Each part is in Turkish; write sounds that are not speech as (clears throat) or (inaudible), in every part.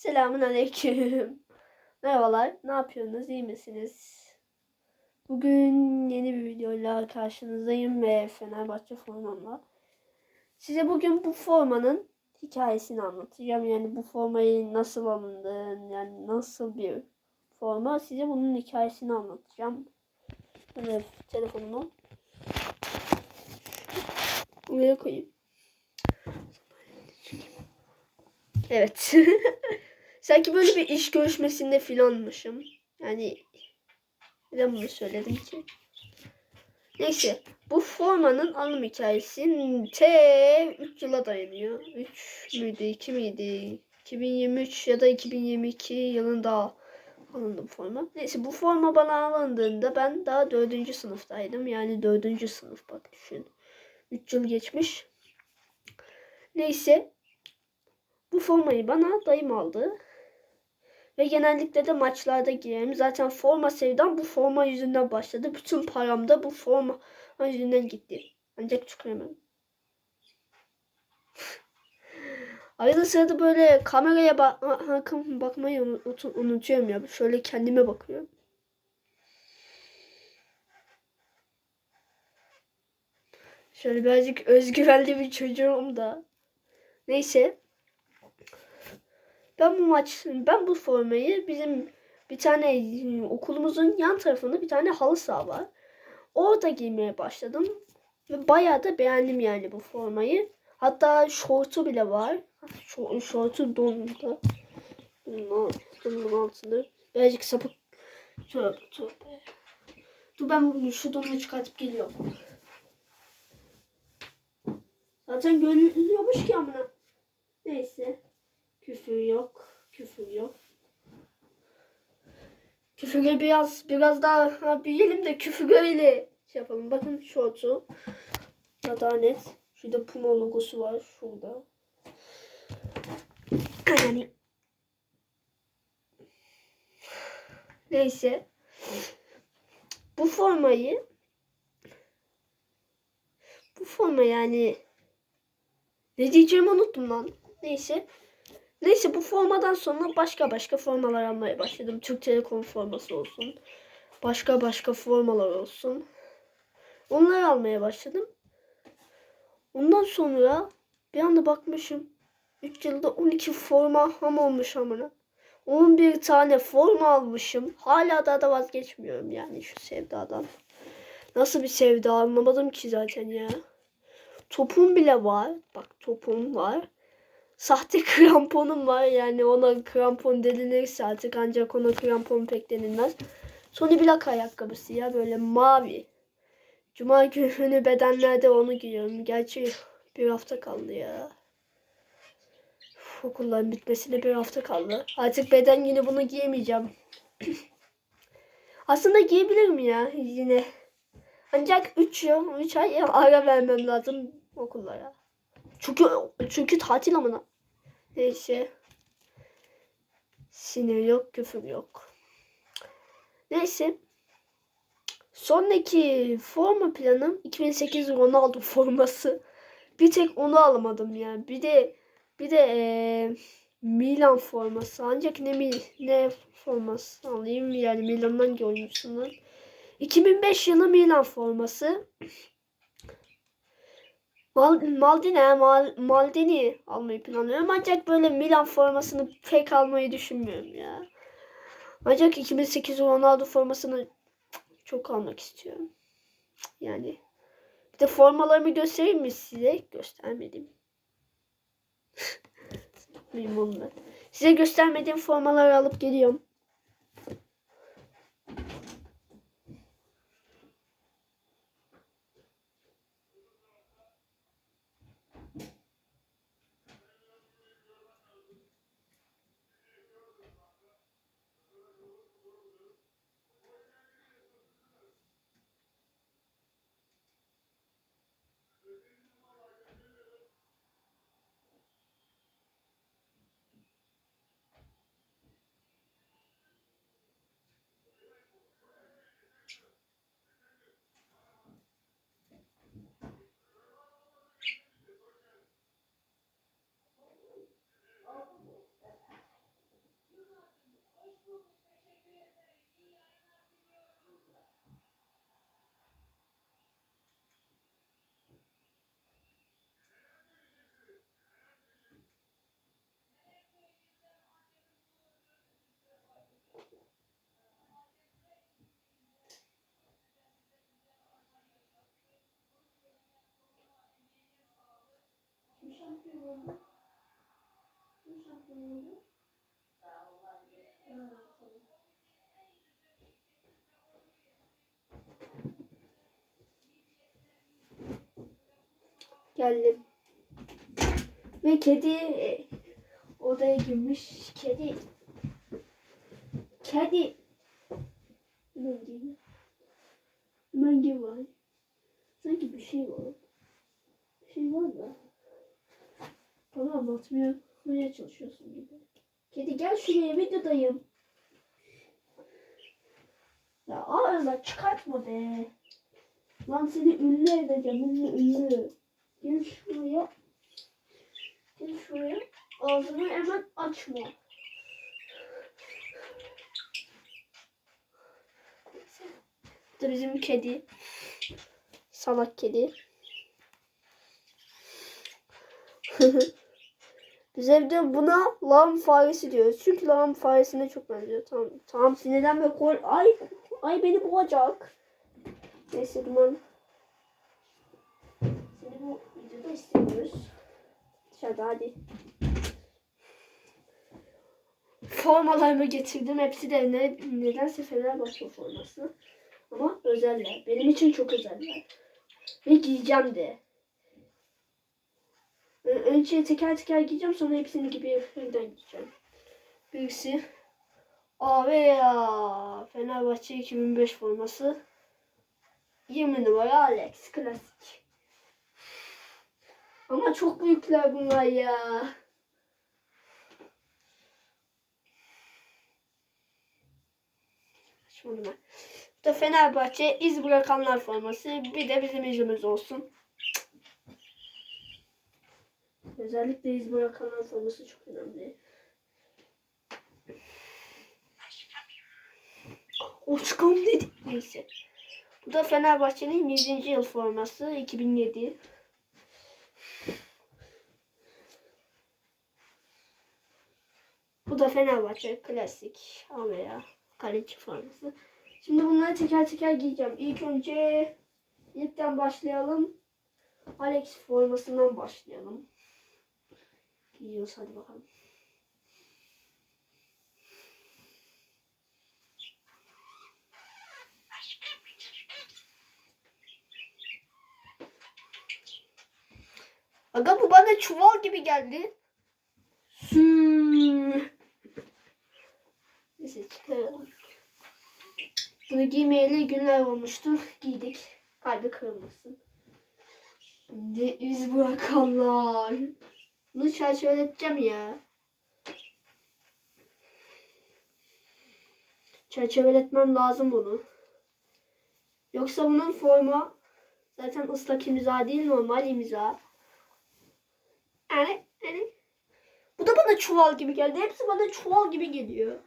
Selamun aleyküm. (laughs) Merhabalar. Ne yapıyorsunuz? İyi misiniz? Bugün yeni bir videoyla karşınızdayım ve Fenerbahçe formamla. Size bugün bu formanın hikayesini anlatacağım. Yani bu formayı nasıl alındığını, yani nasıl bir forma size bunun hikayesini anlatacağım. Böyle telefonumu buraya koyayım. Evet. (laughs) Sanki böyle bir iş görüşmesinde filanmışım. Yani neden bunu söyledim ki? Neyse. Bu formanın alım hikayesi T 3 yıla dayanıyor. 3 müydü? 2 miydi? 2023 ya da 2022 yılında alındı bu forma. Neyse bu forma bana alındığında ben daha 4. sınıftaydım. Yani 4. sınıf bak düşün. 3 yıl geçmiş. Neyse bu formayı bana dayım aldı. Ve genellikle de maçlarda giyerim. Zaten forma sevdam bu forma yüzünden başladı. Bütün param da bu forma yüzünden gitti. Ancak tüküremem. (laughs) Arada sırada böyle kameraya bak bakmayı unutuyorum ya. Şöyle kendime bakıyorum. Şöyle birazcık özgüvenli bir çocuğum da. Neyse. Ben bu maç, ben bu formayı bizim bir tane okulumuzun yan tarafında bir tane halı saha var. Orada giymeye başladım. Ve bayağı da beğendim yani bu formayı. Hatta şortu bile var. Şortu dondu. Bunun altında. Birazcık sapık. Tövbe tövbe. Dur ben şu donunu çıkartıp geliyorum. Zaten görünüyormuş ki amına. Neyse. Küfür yok. Küfür yok. Küfürü biraz biraz daha ha, büyüyelim de küfürüyle şey yapalım. Bakın şortu. Ya daha net. Şurada Puma logosu var. Şurada. Yani Neyse. Bu formayı bu forma yani ne diyeceğimi unuttum lan. Neyse. Neyse bu formadan sonra başka başka formalar almaya başladım. Türk Telekom forması olsun. Başka başka formalar olsun. Onları almaya başladım. Ondan sonra bir anda bakmışım. 3 yılda 12 forma ham olmuş amına. 11 tane forma almışım. Hala daha da vazgeçmiyorum yani şu sevdadan. Nasıl bir sevda anlamadım ki zaten ya. Topum bile var. Bak topum var sahte (laughs) kramponum var. Yani ona krampon denilirse artık ancak ona krampon pek denilmez. Sony Black ayakkabısı ya böyle mavi. Cuma günü bedenlerde onu giyiyorum. Gerçi bir hafta kaldı ya. Uf, okulların bitmesine bir hafta kaldı. Artık beden yine bunu giyemeyeceğim. (clears throat) Aslında giyebilirim ya yine. Ancak 3 yıl, 3 ay ara vermem lazım okullara. Çünkü çünkü tatil amına. Neyse. Sinir yok, küfür yok. Neyse. Sonraki forma planım 2008 Ronaldo forması. Bir tek onu alamadım yani. Bir de bir de ee, Milan forması. Ancak ne ne forması alayım yani Milan'dan oyuncusundan? 2005 yılı Milan forması. Mal, Maldini, Mal, Maldini almayı planlıyorum. Ancak böyle Milan formasını pek almayı düşünmüyorum ya. Ancak 2008 Ronaldo formasını çok almak istiyorum. Yani bir de formalarımı göstereyim mi size? Göstermedim. (laughs) Mıyım Size göstermediğim formaları alıp geliyorum. Geldim. Ve kedi e, odaya girmiş. Kedi. Kedi. Hemen gel. Hemen gel var. Sanki bir şey var. Bir şey var da. Bana anlatmaya anlatmaya çalışıyorsun gibi. Kedi gel şuraya videodayım. Ya ağzına çıkartma be. Lan seni ünlü edeceğim ünlü ünlü. Gel şuraya. Gel şuraya. Ağzını hemen açma. Bu da bizim kedi. Salak kedi. (laughs) Biz evde buna lağım faresi diyoruz. Çünkü lağım faresine çok benziyor. Tamam, tamam sinirlenme kol. Ay, ay beni boğacak. Neyse duman. Seni bu videoda istemiyoruz. Dışarıda hadi. Formalarımı getirdim. Hepsi de ne, nedense Fenerbahçe forması. Ama özeller. Benim için çok özeller. Ve giyeceğim de. Önce teker teker giyeceğim sonra hepsini gibi birden giyeceğim. Birisi Aveya Fenerbahçe 2005 forması 20 numara Alex klasik. Ama çok büyükler bunlar ya. Ben. Bu da Fenerbahçe iz bırakanlar forması. Bir de bizim izimiz olsun. Özellikle iz bırakanlar forması çok önemli. O çıkalım dedi. Neyse. Bu da Fenerbahçe'nin 100. yıl forması 2007. Bu da Fenerbahçe klasik Aveya kaleci forması. Şimdi bunları teker teker giyeceğim. İlk önce ilkten başlayalım. Alex formasından başlayalım. Giyiyoruz hadi bakalım. Aga bu bana çuval gibi geldi. Süüü. Neyse çıkaralım. Bunu giymeyeli günler olmuştu. Giydik. Kalbi kırılmasın. Ne iz bırakanlar. Bunu çerçeveleteceğim ya. Çerçeveletmem lazım bunu. Yoksa bunun formu zaten ıslak imza değil normal imza. Yani, yani. Bu da bana çuval gibi geldi. Hepsi bana çuval gibi geliyor.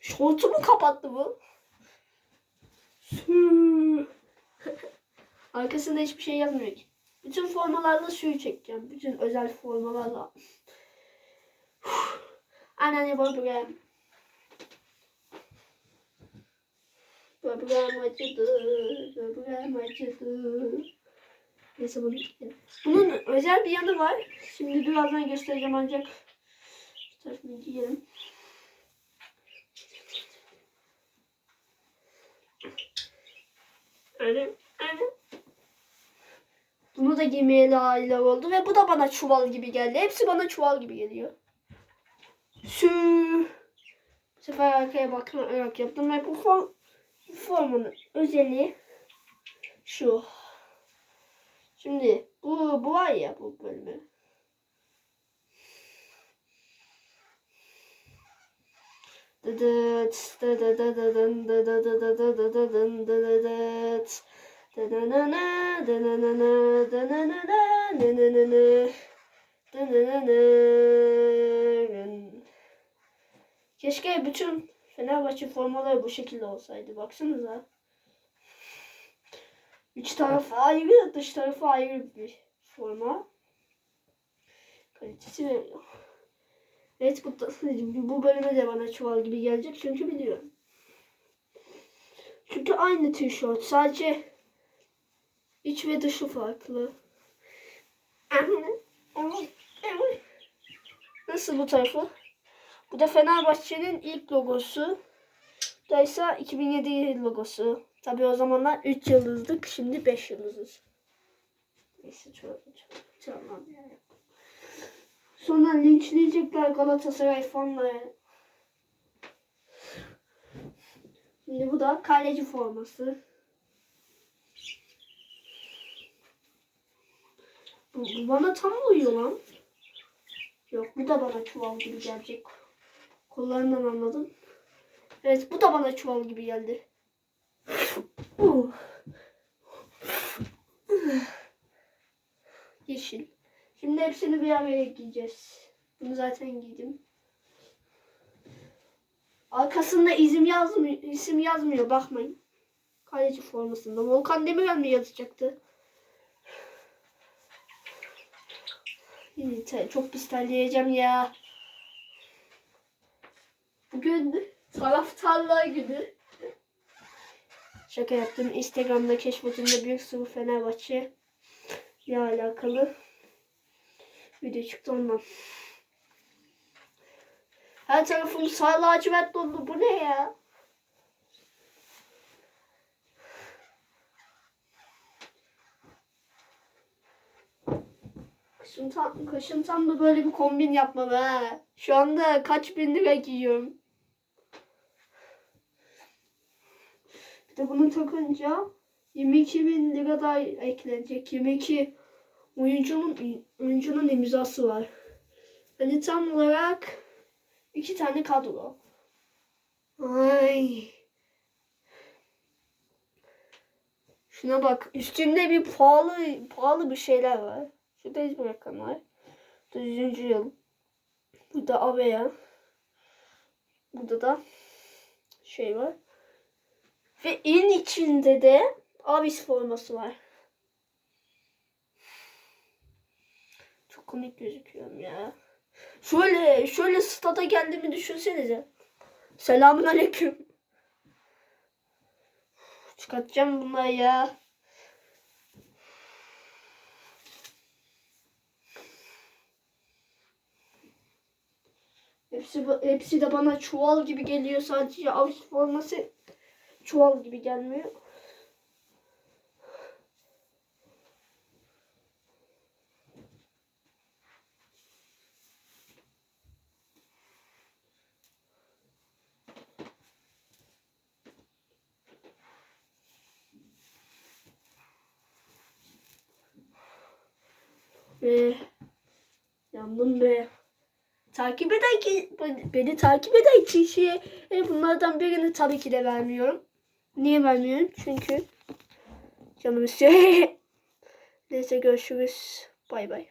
Şortumu kapattı bu. (laughs) Arkasında hiçbir şey yazmıyor ki. Bütün formalarla suyu çekeceğim. Bütün özel formalarla. (sighs) Anneanne böbreğim. Böbreğim acıdı. Böbreğim acıdı. Neyse bunu. Bunun özel bir yanı var. Şimdi birazdan göstereceğim ancak şu tarafını giyelim. Öyle, öyle. Bunu da giymeye layıklar oldu ve bu da bana çuval gibi geldi. Hepsi bana çuval gibi geliyor. Sü. Bu sefer arkaya bakarak yaptım ve bu, form, bu formunun özelliği şu. Şimdi bu, bu var ya bu bölümü. Dıdıt, dıdıdıdıdın, dıdıdıdıdıdıdın, dıdıdıt. Keşke bütün Fenerbahçe formaları bu şekilde olsaydı. Baksanıza. İç tarafı ayrı, dış tarafı ayrı bir forma. Kalitesi veriyor. Evet bu, bu bölüme de bana çuval gibi gelecek çünkü biliyorum. Çünkü aynı tişört sadece iç ve dışı farklı. Nasıl bu tarafı? Bu da Fenerbahçe'nin ilk logosu. Da ise 2007 yıl logosu. Tabii o zamanlar 3 yıldızdık. Şimdi 5 yıldızız. Neyse çok çok yani. Sonra linçleyecekler Galatasaray fanları. Şimdi bu da kaleci forması. Bu, bu bana tam uyuyor lan. Yok bu da bana çuval gibi gelecek. Kollarından anladım. Evet bu da bana çuval gibi geldi. Uh. Yeşil. Şimdi hepsini bir araya giyeceğiz. Bunu zaten giydim. Arkasında isim yazmıyor, isim yazmıyor bakmayın. Kaleci formasında. Volkan Demirel mi yazacaktı? Yine te- çok pis terleyeceğim ya. Bugün taraftarlar günü. Şaka yaptım. Instagram'da keşfetimde bir sürü Fenerbahçe ile alakalı video çıktı ondan. Her tarafım sarı lacivert doldu. Bu ne ya? Kışın tam, kışın tam da böyle bir kombin yapmalı ha. Şu anda kaç bin lira giyiyorum. Bir de bunu takınca 22 bin lira daha eklenecek. 22 oyuncunun oyuncunun imzası var. Hani tam olarak iki tane kadro. Ay. Şuna bak. Üstünde bir pahalı pahalı bir şeyler var. Şurada hiç bırakan var. Bu da 100. yıl. Burada Avea. Burada da şey var. Ve en içinde de Avis forması var. Çok komik gözüküyorum ya. Şöyle şöyle stada geldiğimi düşünsenize. Selamun aleyküm. Çıkartacağım bunları ya. Hepsi, hepsi de bana çuval gibi geliyor. Sadece avuç forması çuval gibi gelmiyor. Ve yandım be. Takip eden ki beni takip eden kişiye e, bunlardan birini tabii ki de vermiyorum. Niye vermiyorum? Çünkü canım istiyor. (laughs) Neyse görüşürüz. Bay bay.